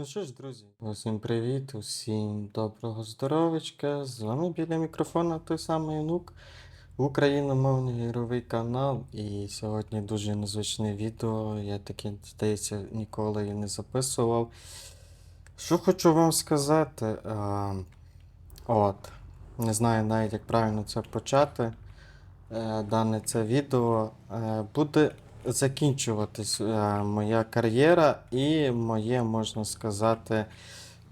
Ну що ж, друзі, усім привіт, усім доброго здоровечка. З вами біля мікрофона той самий онук, україномовний ігровий канал. І сьогодні дуже незвичне відео. Я таке, здається, ніколи і не записував. Що хочу вам сказати. А, от, не знаю навіть, як правильно це почати. Е, дане це відео е, буде закінчуватись е, моя кар'єра і моє, можна сказати,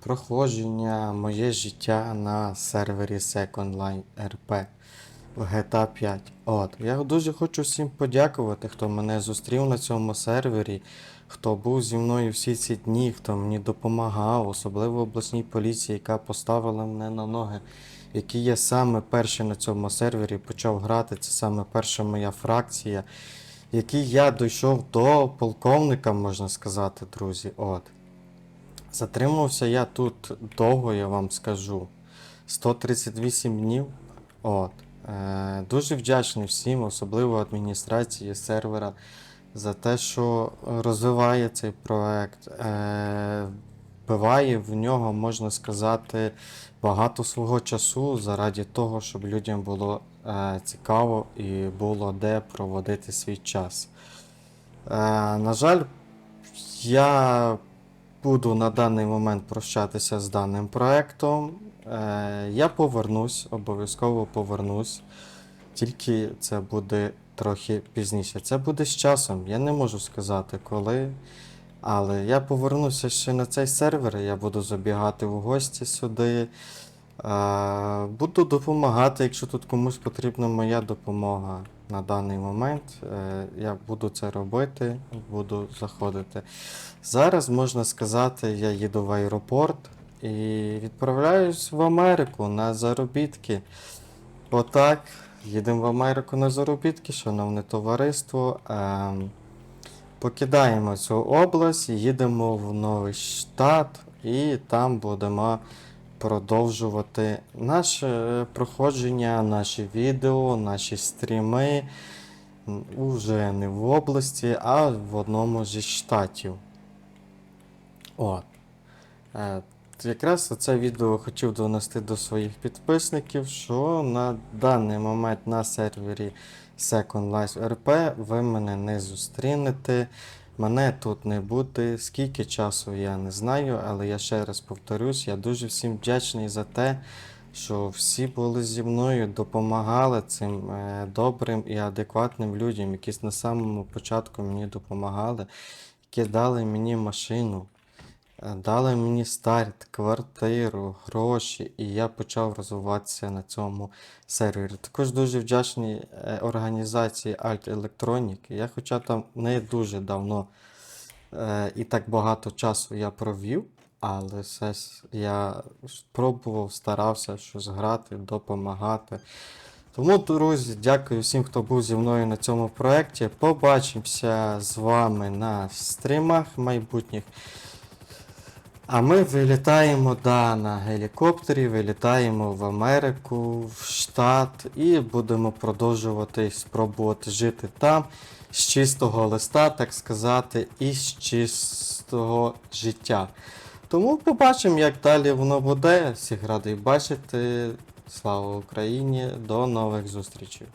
проходження, моє життя на сервері Second Line RP в GTA 5. От, я дуже хочу всім подякувати, хто мене зустрів на цьому сервері, хто був зі мною всі ці дні, хто мені допомагав, особливо обласній поліції, яка поставила мене на ноги який я саме перший на цьому сервері почав грати. Це саме перша моя фракція, який я дійшов до полковника, можна сказати, друзі. От. Затримався я тут довго, я вам скажу. 138 днів. От. Е, дуже вдячний всім, особливо адміністрації сервера, за те, що розвиває цей проект. Е, вбиває в нього, можна сказати, багато свого часу заради того, щоб людям було цікаво і було де проводити свій час. Е, на жаль, я буду на даний момент прощатися з даним проектом. Е, я повернусь, обов'язково повернусь. Тільки це буде трохи пізніше. Це буде з часом. Я не можу сказати коли. Але я повернуся ще на цей сервер, я буду забігати в гості сюди. Буду допомагати, якщо тут комусь потрібна моя допомога на даний момент. Е, я буду це робити, буду заходити. Зараз можна сказати, я їду в аеропорт і відправляюсь в Америку на заробітки. Отак, їдемо в Америку на заробітки, шановне товариство. Ем, Покидаємо цю область, їдемо в новий штат і там будемо продовжувати наше е, проходження, наші відео, наші стріми уже не в області, а в одному зі штатів. От. Е, Якраз це відео хотів донести до своїх підписників, що на даний момент на сервері Second Life RP ви мене не зустрінете. Мене тут не буде. Скільки часу я не знаю, але я ще раз повторюсь, я дуже всім вдячний за те, що всі були зі мною, допомагали цим е, добрим і адекватним людям, які на самому початку мені допомагали, які дали мені машину. Дали мені старт, квартиру, гроші, і я почав розвиватися на цьому сервері. Також дуже вдячний е, організації Alt Electronic. Я хоча там не дуже давно е, і так багато часу я провів, але все я спробував, старався щось грати, допомагати. Тому, друзі, дякую всім, хто був зі мною на цьому проєкті. Побачимося з вами на стрімах майбутніх. А ми вилітаємо да, на гелікоптері, вилітаємо в Америку, в штат і будемо продовжувати спробувати жити там з чистого листа, так сказати, і з чистого життя. Тому побачимо, як далі воно буде. Всіх радий бачити. Слава Україні! До нових зустрічей!